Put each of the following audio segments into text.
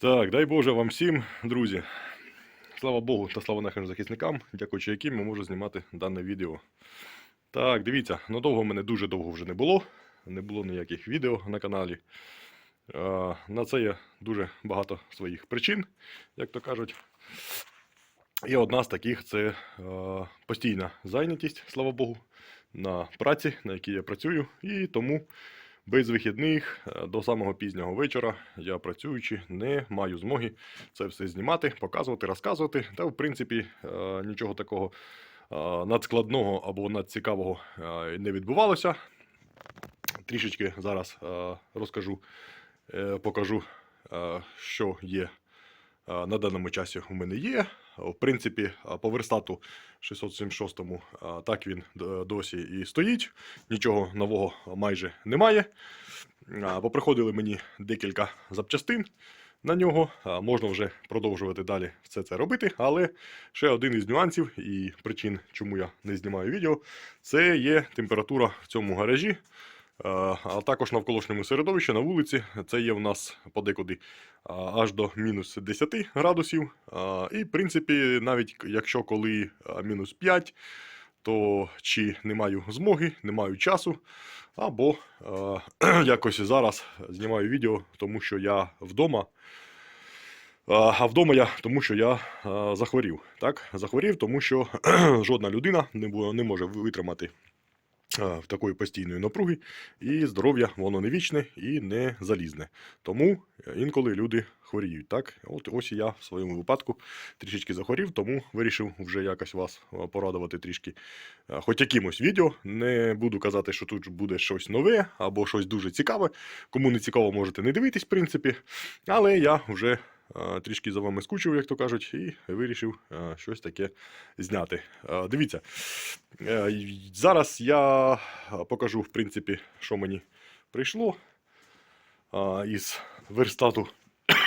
Так, дай Боже вам всім, друзі. Слава Богу та слава нашим захисникам, дякуючи яким ми можемо знімати дане відео. Так, дивіться, надовго мене дуже довго вже не було. Не було ніяких відео на каналі. На це є дуже багато своїх причин, як то кажуть. І одна з таких це постійна зайнятість, слава Богу, на праці, на якій я працюю. І тому без вихідних е, до самого пізнього вечора я працюючи не маю змоги це все знімати, показувати, розказувати. Та, в принципі, е, нічого такого е, надскладного або надцікавого не відбувалося. Трішечки зараз розкажу, покажу, що є на даному часі у мене є. В принципі, е, по верстату 676 е, так він досі і стоїть. Нічого нового майже немає. Поприходили мені декілька запчастин на нього. Можна вже продовжувати далі все це робити. Але ще один із нюансів і причин, чому я не знімаю відео, це є температура в цьому гаражі. Е, А також навколишньому середовищі на вулиці. Це є в нас подекуди аж до мінус 10 градусів. І, в принципі, навіть якщо коли мінус 5, то чи не маю змоги, не маю часу, або якось зараз знімаю відео, тому що я вдома. А вдома я, тому що я захворів. Так? Захворів, тому що жодна людина не, може витримати в такої постійної напруги, і здоров'я воно не вічне і не залізне. Тому е, інколи люди хворіють. Так? От ось я в своєму випадку трішечки захворів, тому вирішив вже якось вас е, порадувати трішки е, хоч якимось відео. Не буду казати, що тут буде щось нове або щось дуже цікаве. Кому не цікаво, можете не дивитись, в принципі. Але я вже трішки за вами скучив, як то кажуть, і вирішив е, щось таке зняти. Е, Дивіться, е, зараз я е, покажу, в принципі, що мені прийшло е, із верстату.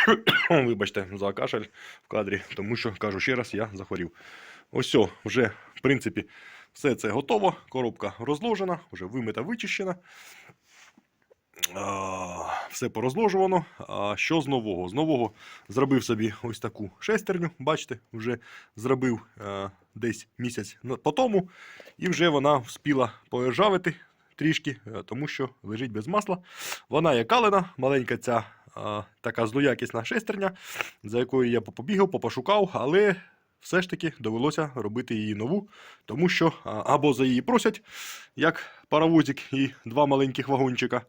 Вибачте за кашель в кадрі, тому що кажу ще раз, я захворів. Ось, вже, в принципі, все це готово. Коробка розложена, вже вимита, вичищена. Все порозложувано. А що з нового? З нового зробив собі ось таку шестерню. Бачите, вже зробив е, десь місяць по тому, і вже вона вспіла поржавити трішки, е, тому що лежить без масла. Вона є калена, маленька ця така злоякісна шестерня, за якою я побігав, попошукав, але все ж таки довелося робити її нову, тому що або за її просять, як паровозик і два маленьких вагончика,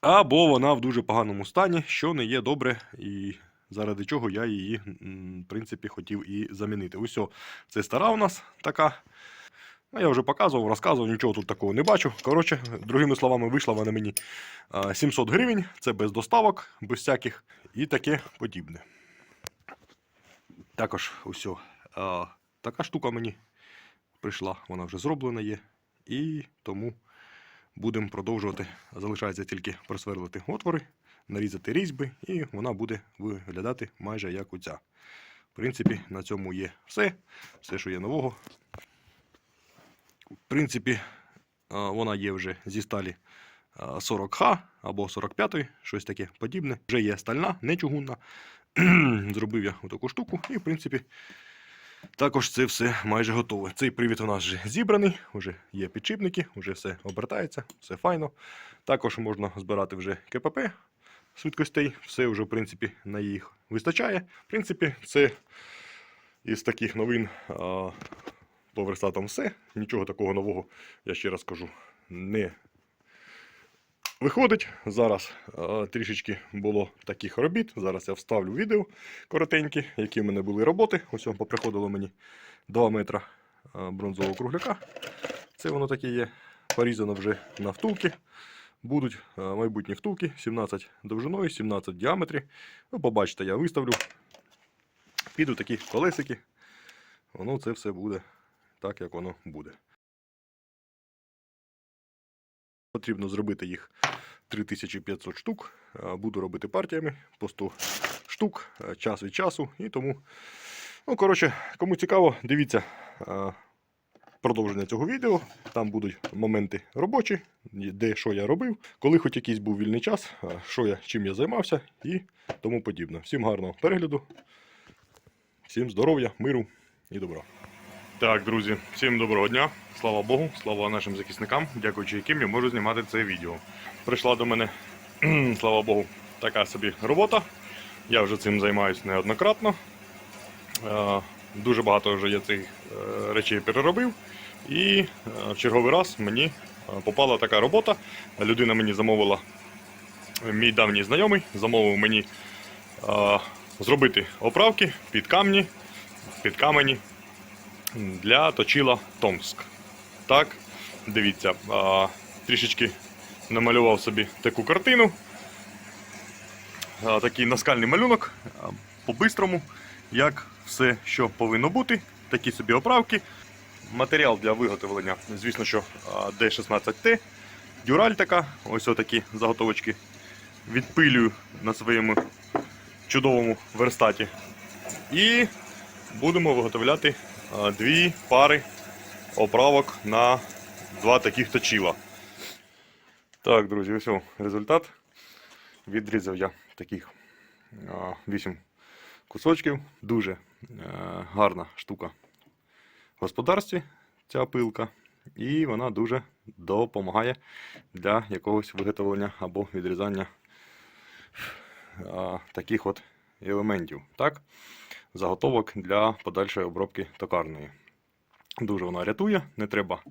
або вона в дуже поганому стані, що не є добре, і заради чого я її, в принципі, хотів і замінити. Ось це стара у нас така. Ну, я вже показував, розказував, нічого тут такого не бачу. Коротше, другими словами, вийшла вона мені 700 гривень, це без доставок, без всяких і таке подібне. Також ось а, така штука мені прийшла, вона вже зроблена є. І тому будемо продовжувати. Залишається тільки просверлити отвори, нарізати різьби, і вона буде виглядати майже як оця. В принципі, на цьому є все. Все, що є нового. В принципі, вона є вже зі сталі 40Х або 45 щось таке подібне. Вже є стальна, не чугунна. Зробив я таку штуку, і в принципі. Також це все майже готове. Цей привід у нас вже зібраний, вже є підшипники, вже все обертається, все файно. Також можна збирати вже КПП швидкостей, все вже, в принципі, на їх вистачає. В принципі, це із таких новин по верстатам все. Нічого такого нового, я ще раз кажу, не виходить. Зараз а, трішечки було таких робіт. Зараз я вставлю відео коротенькі, які в мене були роботи. Ось поприходило мені 2 метра а, бронзового кругляка. Це воно таке є. Порізано вже на втулки. Будуть а, майбутні втулки 17 довжиною, 17 в діаметрі. Ну, побачите, я виставлю. Підуть такі колесики. Воно це все буде так, як воно буде. Потрібно зробити їх 3500 штук. Буду робити партіями по 100 штук, час від часу. І тому, ну, коротше, кому цікаво, дивіться. продовження цього відео. Там будуть моменти робочі, де що я робив, коли хоч якийсь був вільний час, що я, чим я займався і тому подібне. Всім гарного перегляду, всім здоров'я, миру і добра. Так, друзі, всім доброго дня. Слава Богу, слава нашим захисникам, дякуючи яким я можу знімати це відео. Прийшла до мене, слава Богу, така собі робота. Я вже цим займаюся неоднократно. Е, Дуже багато вже я цих е, речей переробив. І е, в черговий раз мені попала така робота. Людина мені замовила, мій давній знайомий, замовив мені зробити оправки під камні, під камені для точила Томск. Так, дивіться, е, трішечки намалював собі таку картину. Е, Такий наскальний малюнок по-бистрому, як все, що повинно бути, такі собі оправки. Матеріал для виготовлення, звісно, що D16T. Дюраль така, ось отакі заготовочки. Відпилюю на своєму чудовому верстаті. І будемо виготовляти а, дві пари оправок на два таких точила. Так, друзі, ось результат. Відрізав я таких 8 кусочків. Дуже е, гарна штука в господарстві ця пилка. І вона дуже допомагає для якогось виготовлення або відрізання е, таких от елементів. Так? Заготовок для подальшої обробки токарної. Дуже вона рятує, не треба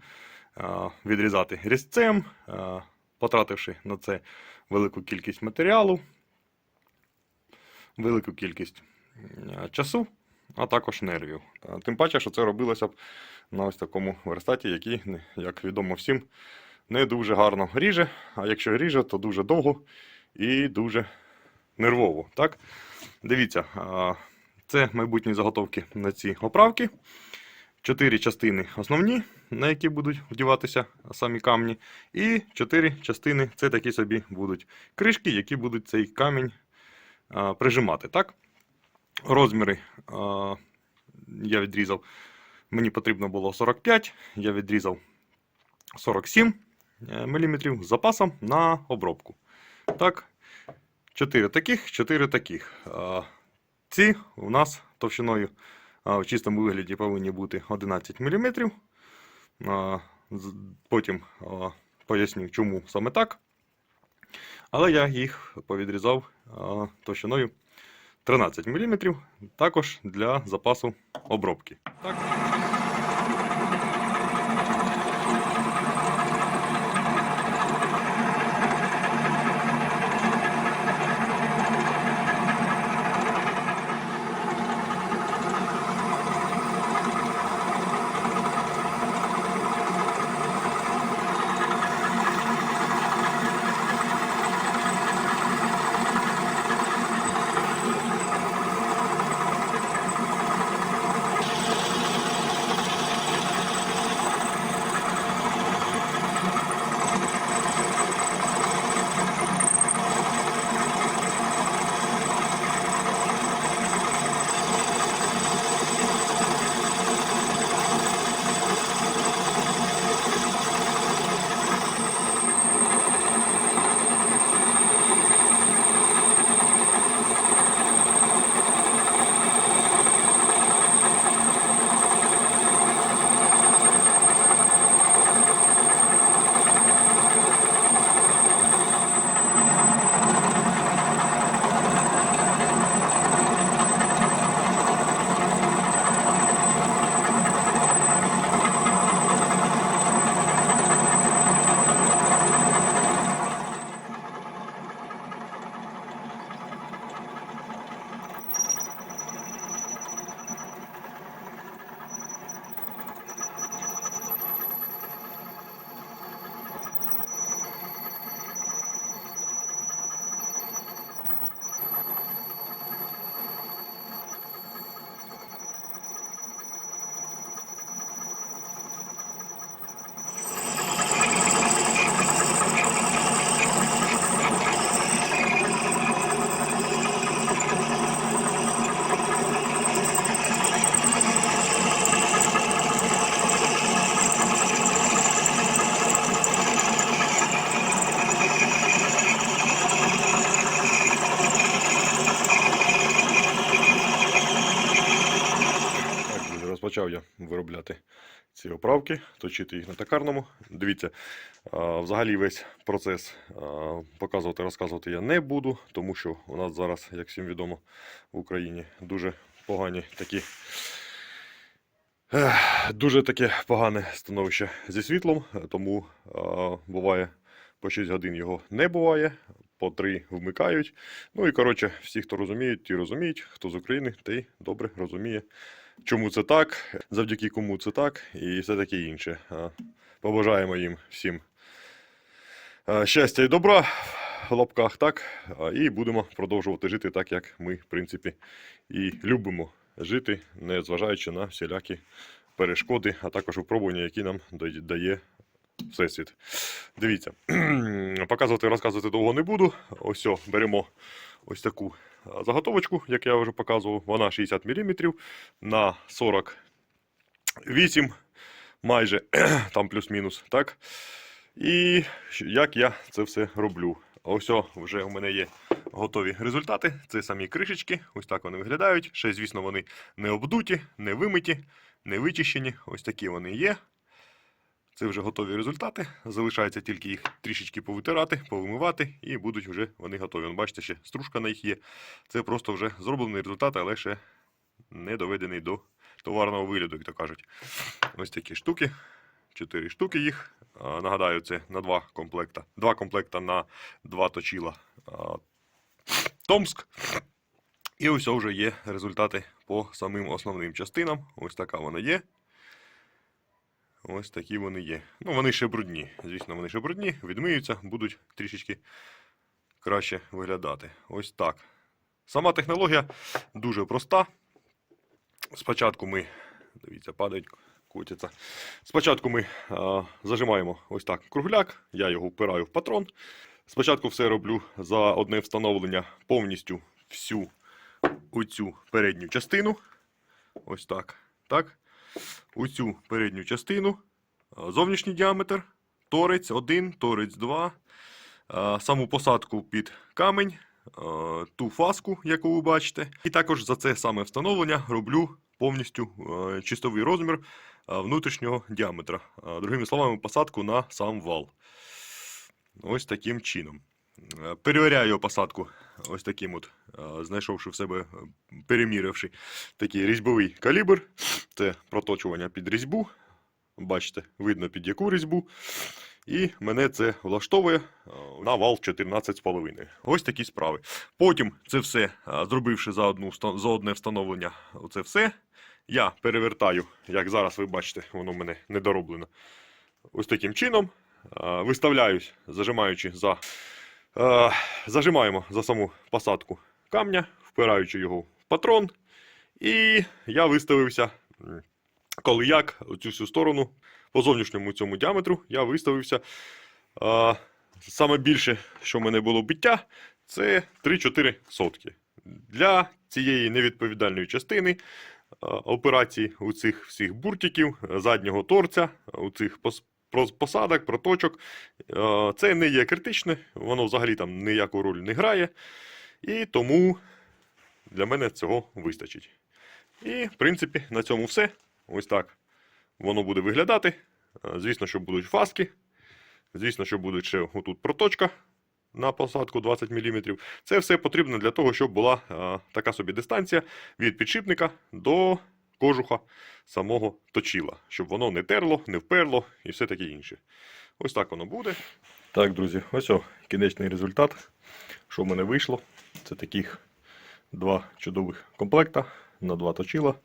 е, відрізати різцем, е, потративши на це велику кількість матеріалу, велику кількість е, часу, а також нервів. Тим паче, що це робилося б на ось такому верстаті, який, як відомо всім, не дуже гарно ріже, а якщо ріже, то дуже довго і дуже нервово. Так? Дивіться, це майбутні заготовки на ці оправки. Чотири частини основні, на які будуть вдіватися самі камні. І чотири частини це такі собі будуть кришки, які будуть цей камінь а, прижимати. Так? Розміри а, я відрізав. Мені потрібно було 45, я відрізав 47 мм з запасом на обробку. Так, 4 таких, 4 таких. Ці у нас товщиною в чистому вигляді повинні бути 11 мм. Потім поясню, чому саме так. Але я їх повідрізав товщиною 13 мм, також для запасу обробки. Так. Ці оправки, точити їх на токарному. Дивіться, взагалі весь процес показувати, розказувати я не буду, тому що у нас зараз, як всім відомо, в Україні дуже погані такі. Дуже таке погане становище зі світлом, тому а, буває по 6 годин його не буває, по 3 вмикають. Ну і коротше, всі, хто розуміють, ті розуміють, хто з України, той добре розуміє, чому це так, завдяки кому це так, і все таке інше. Побажаємо їм всім щастя і добра в лапках, так, і будемо продовжувати жити так, як ми, в принципі, і любимо жити, не зважаючи на всілякі перешкоди, а також випробування, які нам дає- Всесвіт. Дивіться, показувати, розказувати довго не буду. Ось о, беремо ось таку заготовочку, як я вже показував. Вона 60 мм на 48 майже, там плюс-мінус, так? І як я це все роблю. Ось о, вже у мене є готові результати. Це самі кришечки. Ось так вони виглядають. Ще, звісно, вони не обдуті, не вимиті, не вичищені. Ось такі вони є. Це вже готові результати. Залишається тільки їх трішечки повитирати, повимивати, і будуть вже вони готові. Вон, бачите, ще стружка на їх є. Це просто вже зроблений результат, але ще не доведений до товарного вигляду, як то кажуть. Ось такі штуки. Чотири штуки їх. Нагадаю, це на два комплекта. Два комплекта на два точила Томск. І ось вже є результати по самим основним частинам. Ось така вона є. Ось такі вони є. Ну, вони ще брудні. Звісно, вони ще брудні, відмиються, будуть трішечки краще виглядати. Ось так. Сама технологія дуже проста. Спочатку ми. Дивіться, падають, котяться. Спочатку ми а, зажимаємо ось так кругляк, я його впираю в патрон. Спочатку все роблю за одне встановлення повністю всю оцю передню частину. Ось так. Так у цю передню частину, зовнішній діаметр, торець 1, торець 2, саму посадку під камень, ту фаску, яку ви бачите. І також за це саме встановлення роблю повністю чистовий розмір внутрішнього діаметра. Другими словами, посадку на сам вал. Ось таким чином. Е, Перевіряю посадку ось таким от, знайшовши в себе, е, переміривши такий різьбовий калібр. Це проточування під різьбу. Бачите, видно під яку різьбу. І мене це влаштовує е, на вал 14,5. Ось такі справи. Потім це все, е, зробивши за, одну, за одне встановлення, оце все, я перевертаю, як зараз ви бачите, воно в мене недороблено. Ось таким чином. Е, Виставляюсь, зажимаючи за. е, Зажимаємо за саму посадку камня, впираючи його в патрон. І я виставився, коли як, цю всю сторону, по зовнішньому цьому діаметру, я виставився. А, саме більше, що в мене було биття, це 3-4 сотки. Для цієї невідповідальної частини а, операції у цих всіх буртиків, заднього торця, у цих пос- посадок, проточок, це не є критичне, воно взагалі там ніяку роль не грає. І тому для мене цього вистачить. І, в принципі, на цьому все. Ось так воно буде виглядати. Е, Звісно, що будуть фаски. Звісно, що буде ще отут проточка на посадку 20 мм. Це все потрібно для того, щоб була е, така собі дистанція від підшипника до кожуха самого точила, щоб воно не терло, не вперло і все таке інше. Ось так воно буде. Так, друзі, ось о, кінечний результат. Що в мене вийшло? Це таких два чудових комплекта на два точила.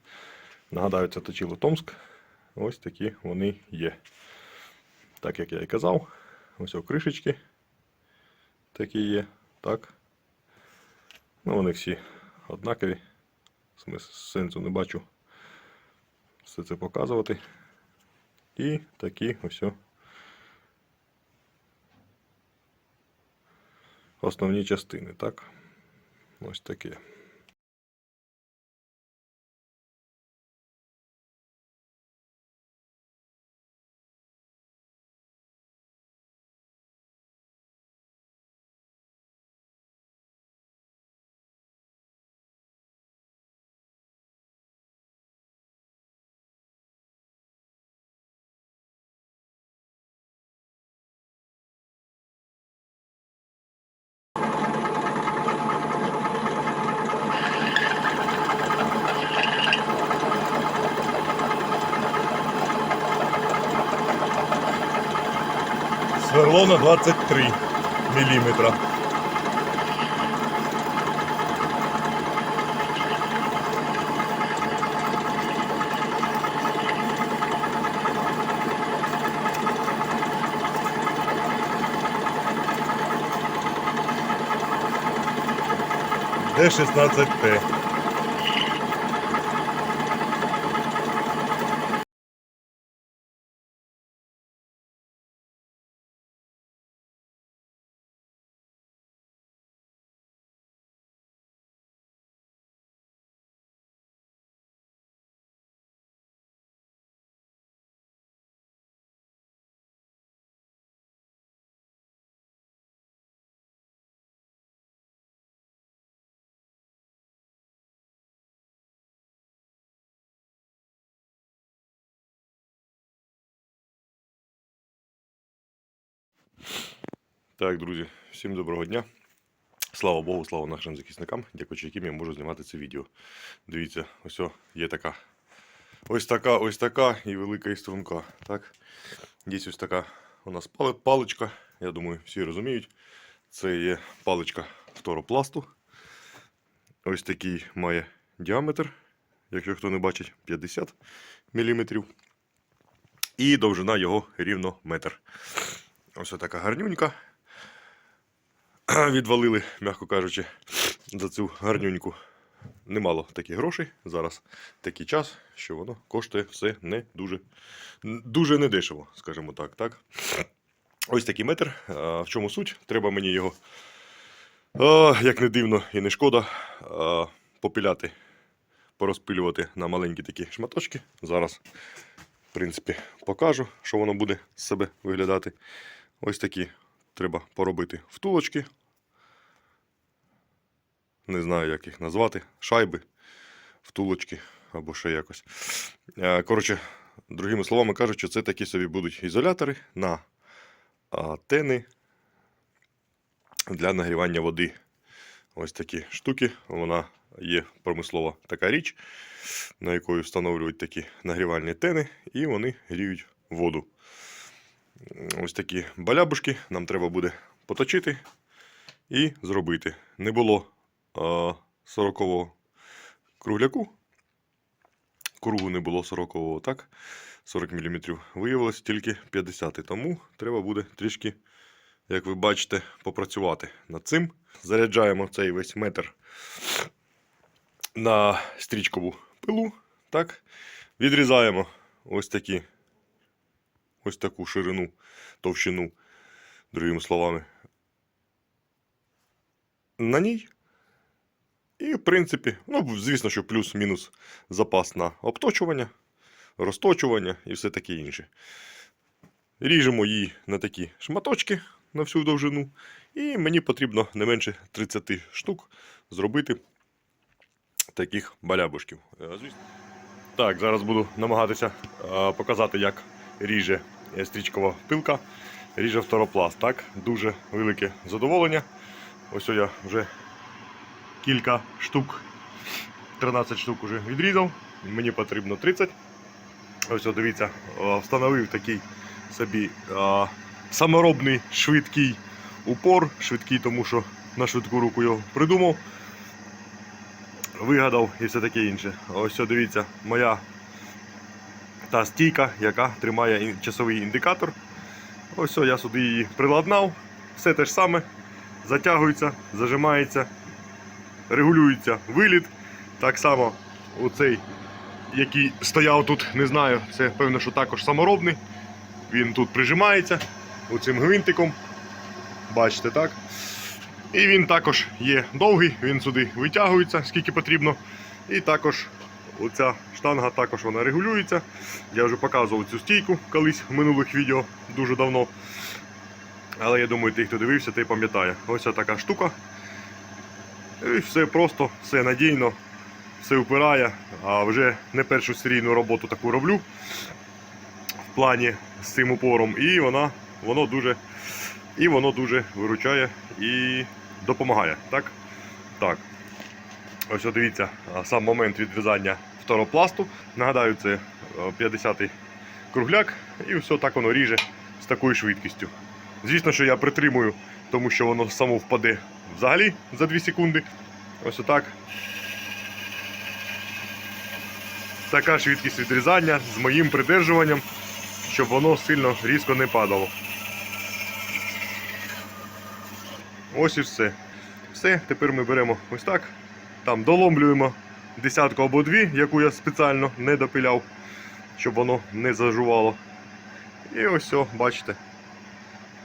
Нагадаю, це точило Томск. Ось такі вони є. Так як я і казав, ось о кришечки такі є. Так. Ну, вони всі однакові. Сенсу не бачу все це показувати. І такі ось основні частини, так? Ось таке. Рулона 23 мм. Д16Т. Так, друзі, всім доброго дня. Слава Богу, слава нашим захисникам, дякуючи яким я можу знімати це відео. Дивіться, ось о, є така. Ось така, ось така і велика і струнка. Так? Є ось така у нас паличка. Я думаю, всі розуміють. Це є паличка фторопласту. Ось такий має діаметр, якщо хто не бачить, 50 мм. І довжина його рівно метр. Ось така гарнюнька. Відвалили, м'яко кажучи, за цю гарнюньку. Немало таких грошей. Зараз такий час, що воно коштує все не дуже, дуже недешево, скажімо так. так. Ось такий метр. В чому суть? Треба мені його, як не дивно і не шкода, попіляти, порозпилювати на маленькі такі шматочки. Зараз, в принципі, покажу, що воно буде з себе виглядати. Ось такі треба поробити втулочки. Не знаю, як їх назвати. Шайби, втулочки або ще якось. Е, Коротше, другими словами кажучи, це такі собі будуть ізолятори на тени для нагрівання води. Ось такі штуки. Вона є промислова така річ, на якої встановлюють такі нагрівальні тени, і вони гріють воду. Ось такі балябушки нам треба буде поточити і зробити. Не було 40-го кругляку. Кругу не було 40-го, так? 40 мм. Виявилось тільки 50 Тому треба буде трішки, як ви бачите, попрацювати над цим. Заряджаємо цей весь метр на стрічкову пилу. Так? Відрізаємо ось такі ось таку ширину, товщину, другими словами, на ній. І, в принципі, ну, звісно, що плюс-мінус запас на обточування, розточування і все таке інше. Ріжемо її на такі шматочки на всю довжину. І мені потрібно не менше 30 штук зробити таких балябушків. Е, Звісно. Так, зараз буду намагатися е, показати, як ріже е, стрічкова пилка, ріже фторопласт. Так, дуже велике задоволення. Ось я вже кілька штук, 13 штук вже відрізав. Мені потрібно 30. Ось дивіться, встановив такий собі е, саморобний швидкий упор. Швидкий, тому що на швидку руку його придумав. Вигадав і все таке інше. Ось дивіться, моя та стійка, яка тримає часовий індикатор. Ось я сюди її приладнав. Все те ж саме. Затягується, зажимається, регулюється виліт. Так само оцей, який стояв тут, не знаю, це певно, що також саморобний. Він тут прижимається оцим гвинтиком. Бачите, так? І він також є довгий, він сюди витягується, скільки потрібно. І також оця штанга також вона регулюється. Я вже показував цю стійку колись в минулих відео дуже давно. Але я думаю, ті, хто дивився, той пам'ятає. Ось така штука. Все просто, все надійно, все впирає. А вже не першу серійну роботу таку роблю в плані з цим упором. І вона, воно дуже, і воно дуже виручає і допомагає. Так? Так. Ось дивіться, сам момент відрізання фторопласту. Нагадаю, це е, 50-й кругляк, і все так воно ріже з такою швидкістю. Звісно, що я притримую, тому що воно само впаде взагалі за 2 секунди. Ось отак. Така швидкість відрізання з моїм придержуванням, щоб воно сильно різко не падало. Ось і все. Все, тепер ми беремо ось так. Там доломлюємо десятку або дві, яку я спеціально не допиляв, щоб воно не зажувало. І ось все, бачите.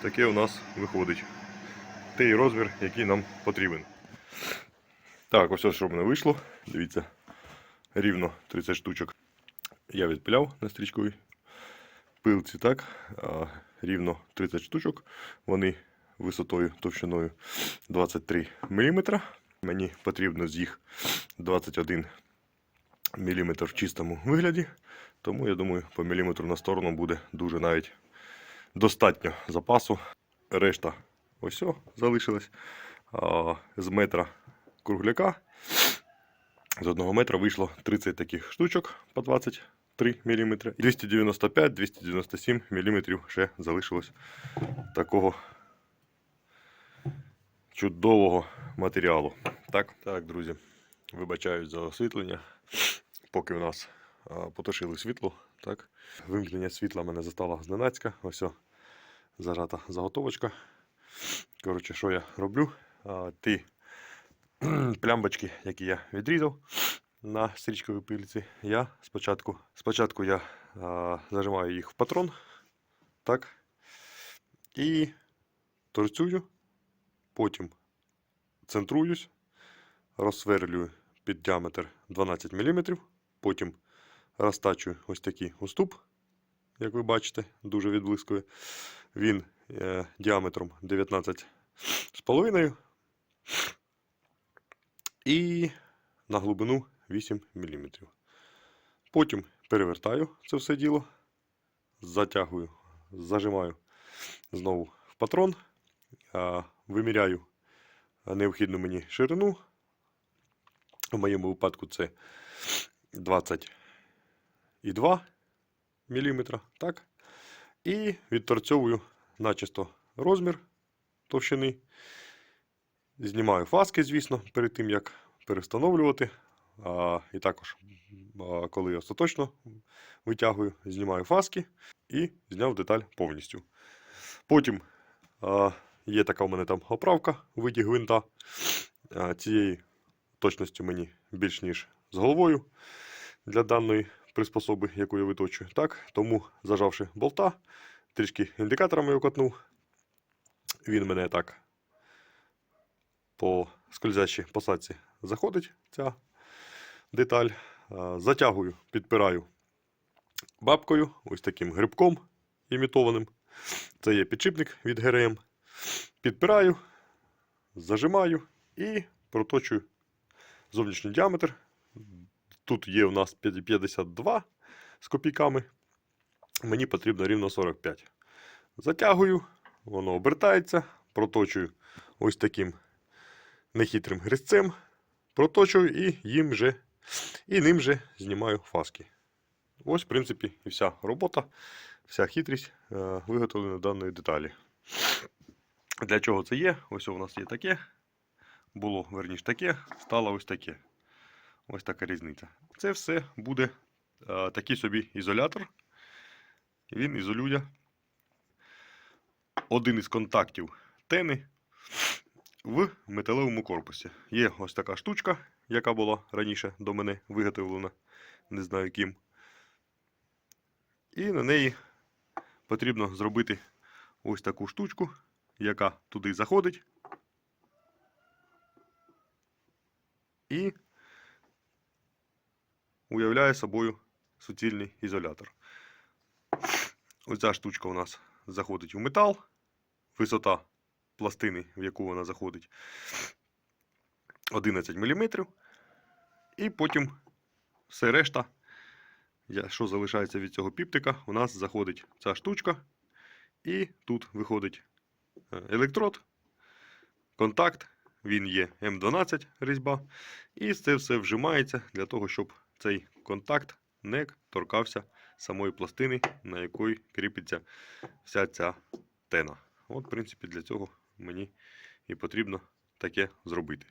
Таке у нас виходить. Той розмір, який нам потрібен. Так, ось що в мене вийшло. Дивіться, рівно 30 штучок. Я відпиляв на стрічковій пилці, так. А, рівно 30 штучок. Вони висотою товщиною 23 мм. Мені потрібно з їх 21 мм в чистому вигляді. Тому я думаю, по міліметру на сторону буде дуже навіть достатньо запасу. Решта ось о, залишилась. А, з метра кругляка. З одного метра вийшло 30 таких штучок по 23 мм. 295-297 мм ще залишилось такого чудового матеріалу. Так, так, друзі, вибачаюсь за освітлення. Поки у нас потушили світло, так. Вимкнення світла мене застало зненацька. Ось о, зажата заготовочка. Коротше, що я роблю? А, ті плямбочки, які я відрізав на стрічковій пильці, я спочатку, спочатку я а, зажимаю їх в патрон. Так. І торцюю, потім центруюсь, розсверлюю під діаметр 12 мм, потім розтачую ось такий уступ, як ви бачите, дуже відблискує. Він е, діаметром 19,5 і на глибину 8 мм. Потім перевертаю це все діло, затягую, зажимаю знову в патрон, а, виміряю необхідну мені ширину. В моєму випадку це 22 мм. Так? І відторцьовую начисто розмір товщини. Знімаю фаски, звісно, перед тим як перестановлювати. А, і також, а, коли остаточно витягую, знімаю фаски і зняв деталь повністю. Потім а, є така у мене там оправка виді гвинта. А, цієї точності мені більш ніж з головою для даної приспособи, яку я виточую. Так, тому зажавши болта, трішки індикаторами його котнув. Він мене так по скользячій посадці заходить ця деталь. Затягую, підпираю бабкою, ось таким грибком імітованим. Це є підшипник від ГРМ. Підпираю, зажимаю і проточую зовнішній діаметр. Тут є у нас 52 з копійками. Мені потрібно рівно 45. Затягую, воно обертається, проточую ось таким нехитрим гризцем. Проточую і їм же, і ним же знімаю фаски. Ось, в принципі, і вся робота, вся хитрість е, виготовлена даної деталі. Для чого це є? Ось у нас є таке. Було верніше таке, стало ось таке. Ось така різниця. Це все буде е, такий собі ізолятор. Він ізолює один із контактів тени в металевому корпусі. Є ось така штучка, яка була раніше до мене виготовлена, не знаю ким. І на неї потрібно зробити ось таку штучку, яка туди заходить. І уявляє собою суцільний ізолятор. Ось ця штучка у нас заходить у метал. Висота пластини, в яку вона заходить, 11 мм. І потім все решта, що залишається від цього піптика, у нас заходить ця штучка. І тут виходить е, електрод, контакт, він є М12 різьба. І це все вжимається для того, щоб цей контакт не торкався самої пластини, на якої кріпиться вся ця тена. От, в принципі, для цього мені і потрібно таке зробити.